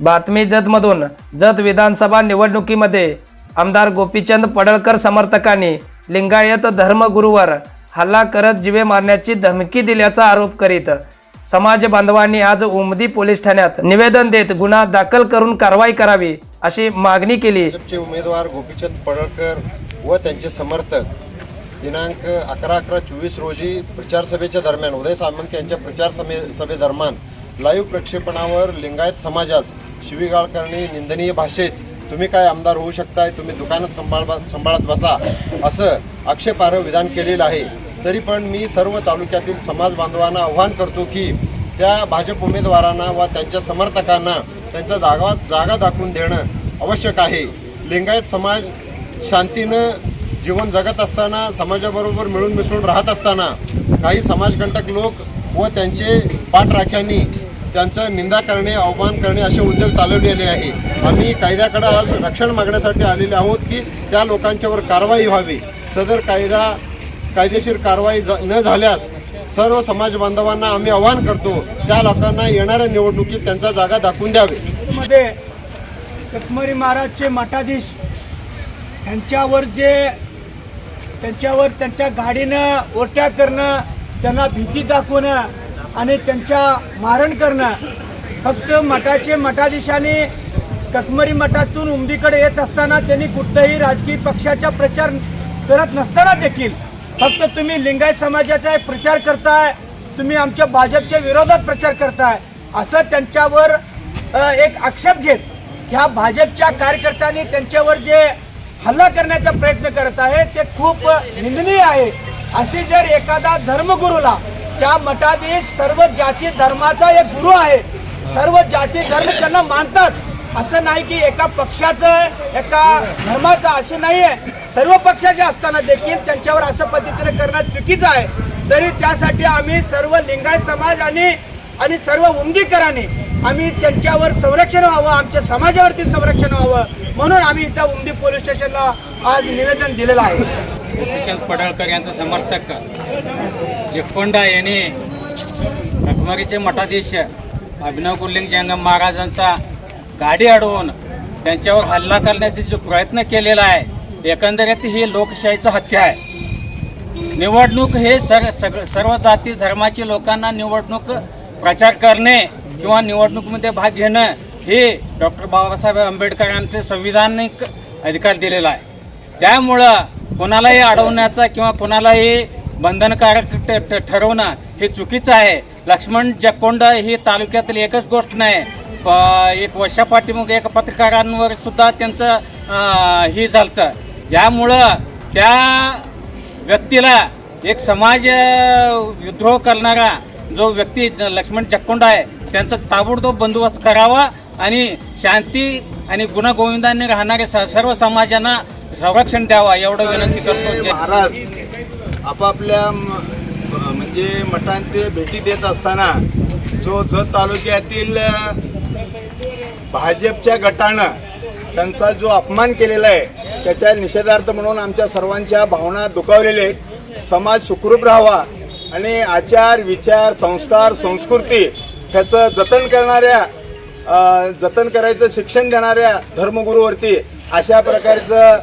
बातमी जतमधून जत विधानसभा निवडणुकीमध्ये आमदार गोपीचंद पडळकर समर्थकांनी लिंगायत धर्मगुरूवर हल्ला करत जीवे मारण्याची धमकी दिल्याचा आरोप करीत समाज बांधवांनी आज उमदी पोलीस ठाण्यात निवेदन देत गुन्हा दाखल करून कारवाई करावी अशी मागणी केली. उमेदवार गोपीचंद पडळकर व त्यांचे समर्थक दिनांक अकरा अकरा चोवीस रोजी प्रचारसभेच्या दरम्यान उदय सामंत यांच्या प्रचार सभे सभेदरम्यान लाईव्ह प्रक्षेपणावर लिंगायत समाजास शिवीगाळ करणे निंदनीय भाषेत तुम्ही काय आमदार होऊ शकताय? तुम्ही दुकानात सांभाळ सांभाळत बसा असं आक्षेपार्ह विधान केलेलं आहे. तरी पण मी सर्व तालुक्यातील समाज बांधवांना आव्हान करतो की त्या भाजप उमेदवारांना व त्यांच्या समर्थकांना त्यांचा जागा जागा दाखवून देणं आवश्यक आहे. लिंगायत समाज शांतीनं जीवन जगत असताना समाजाबरोबर मिळून मिसळून राहत असताना काही समाजकंटक लोक व त्यांचे पाठराख्यांनी त्यांचं निंदा करणे अवमान करणे असे उद्योग चालवलेले आहे. आम्ही कायद्याकडे आज रक्षण मागण्यासाठी आलेले आहोत की त्या लोकांच्यावर कारवाई व्हावी. सदर कायदा कायदेशीर कारवाई ज- न झाल्यास सर्व समाज बांधवांना आम्ही आवाहन करतो त्या लोकांना येणाऱ्या निवडणुकीत त्यांचा जागा दाखवून द्यावी. मध्ये कटमरी महाराजचे मठाधीश यांच्यावर जे त्यांच्यावर त्यांच्या गाडीनं ओट्या करणं त्यांना भीती दाखवणं आणि त्यांच्या मारण करणं. फक्त मठाचे मठाधीशाने कटमरी मठातून उमदीकडे येत असताना त्यांनी कुठल्याही राजकीय पक्षाचा प्रचार करत नसताना देखील फक्त तुम्ही लिंगायत समाजाचा प्रचार करताय तुम्ही आमच्या भाजपच्या विरोधात प्रचार करताय असं त्यांच्यावर एक आक्षेप घेत ह्या भाजपच्या कार्यकर्त्यांनी त्यांच्यावर जे हल्ला करण्याचा प्रयत्न करत आहे ते खूप निंदनीय आहे. अशी जर एखादा धर्मगुरूला त्या मठाधीश सर्व जाती धर्माचा एक गुरु आहे सर्व जाती धर्म त्यांना मानतात. असं नाही की एका पक्षाचं एका धर्माचं असे नाही आहे. सर्व पक्षाचे असताना देखील त्यांच्यावर असं पद्धतीने करणं चुकीचं आहे. तरी त्यासाठी आम्ही सर्व लिंगायत समाज आणि आणि सर्व उमदीकरांनी आम्ही त्यांच्यावर संरक्षण व्हावं आमच्या समाजावरती संरक्षण व्हावं. म्हणून आम्ही इथं उमदी पोलीस स्टेशनला आज निवेदन दिलेलं आहे. गोपीचंद पडळकर यांचं समर्थक. जेकोंडा यांनी रखमारीचे मठाधीश अभिनव कुर्लिंग जंगम महाराजांचा गाडी अडवून त्यांच्यावर हल्ला करण्याचा जो प्रयत्न केलेला आहे एकंदरीत ही लोकशाहीचं हत्या आहे. निवडणूक हे सर सग सर्व जाती धर्माची लोकांना निवडणूक प्रचार करणे किंवा निवडणुकीमध्ये भाग घेणं हे डॉक्टर बाबासाहेब आंबेडकरांचे संविधानिक अधिकार दिलेला आहे. त्यामुळं कोणालाही अडवण्याचा किंवा कोणालाही बंधनकारक ठ- ठरवणं हे चुकीचं आहे. लक्ष्मण जकोंड ही तालुक्यातील एकच गोष्ट नाही. एक वर्षापाठीमागे एक पत्रकारांवर सुद्धा त्यांचं हे झालं यामुळं त्या व्यक्तीला एक समाज विद्रोह करणारा जो व्यक्ती लक्ष्मण जक्कोंड आहे त्यांचा ताबडतोब बंदोबस्त करावा आणि शांती आणि गुणगोविंदाने राहणाऱ्या स- सर्व समाजांना संरक्षण द्यावा एवढं विनंती करतो. जय- महाराज आपापल्या म्हणजे मठांचे भेटी देत असताना जो जत तालुक्यातील भाजपच्या गटानं त्यांचा जो अपमान केलेला आहे त्याच्या निषेधार्थ म्हणून आमच्या सर्वांच्या भावना दुखावलेल्या आहेत. समाज सुखरूप राहावा आणि आचार विचार संस्कार संस्कृती ह्याचं जतन करणाऱ्या जतन करायचं शिक्षण देणाऱ्या धर्मगुरूवरती अशा प्रकारचं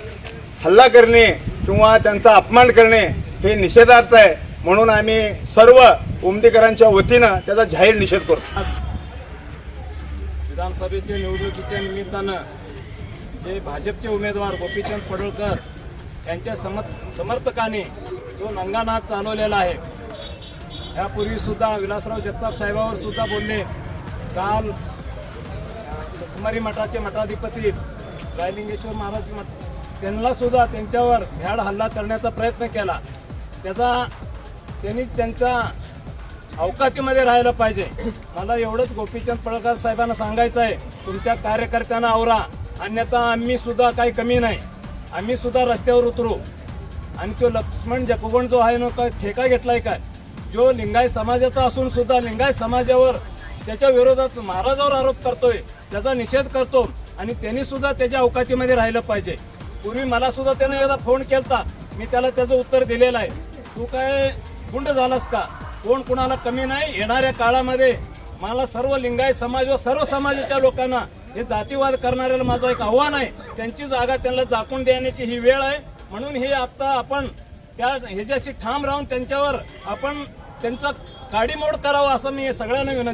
हल्ला करणे किंवा त्यांचा अपमान करणे हे निषेधार्थ आहे. म्हणून आम्ही सर्व उमदेकरांच्या वतीनं त्याचा जाहीर निषेध करतो. विधानसभेच्या निवडणुकीच्या निमित्तानं जे भाजपचे उमेदवार गोपीचंद पडळकर यांच्या समर्थ समर्थकांनी जो नंगानाथ चालवलेला आहे यापूर्वी सुद्धा विलासराव जगताप साहेबावर सुद्धा बोलले काल कुमारी मठाचे मठाधिपती रायलिंगेश्वर महाराज मठ त्यांना सुद्धा त्यांच्यावर भ्याड हल्ला करण्याचा प्रयत्न केला. त्याचा त्यांनी त्यांच्या अवकातीमध्ये राहायला पाहिजे. मला एवढंच गोपीचंद पळकर साहेबांना सांगायचं आहे तुमच्या कार्यकर्त्यांना आवरा. अन्यथा आम्ही सुद्धा काही कमी नाही. आम्ही सुद्धा रस्त्यावर उतरू. आणि तो लक्ष्मण जकोगण जो आहे ना काय ठेका घेतलाय काय? जो लिंगायत समाजाचा असून सुद्धा लिंगायत समाजावर त्याच्या विरोधात महाराजावर आरोप करतोय त्याचा निषेध करतो. आणि त्यांनी सुद्धा त्याच्या अवकातीमध्ये राहिलं पाहिजे. पूर्वी मला सुद्धा त्यानं एकदा फोन केलता. मी त्याला त्याचं उत्तर दिलेलं आहे. तू काय गुंड झालास का? कोण कुणाला कमी नाही? येणाऱ्या काळामध्ये मला सर्व लिंगायत समाज व सर्व समाजाच्या लोकांना हे जातीवाद करणाऱ्याला माझं एक आव्हान आहे. त्यांची जागा त्यांना झाकून देण्याची ही वेळ आहे. म्हणून हे आत्ता आपण त्या ह्याच्याशी ठाम राहून त्यांच्यावर आपण त्यांचा काडीमोड करावा असं मी सगळ्यांना विनंती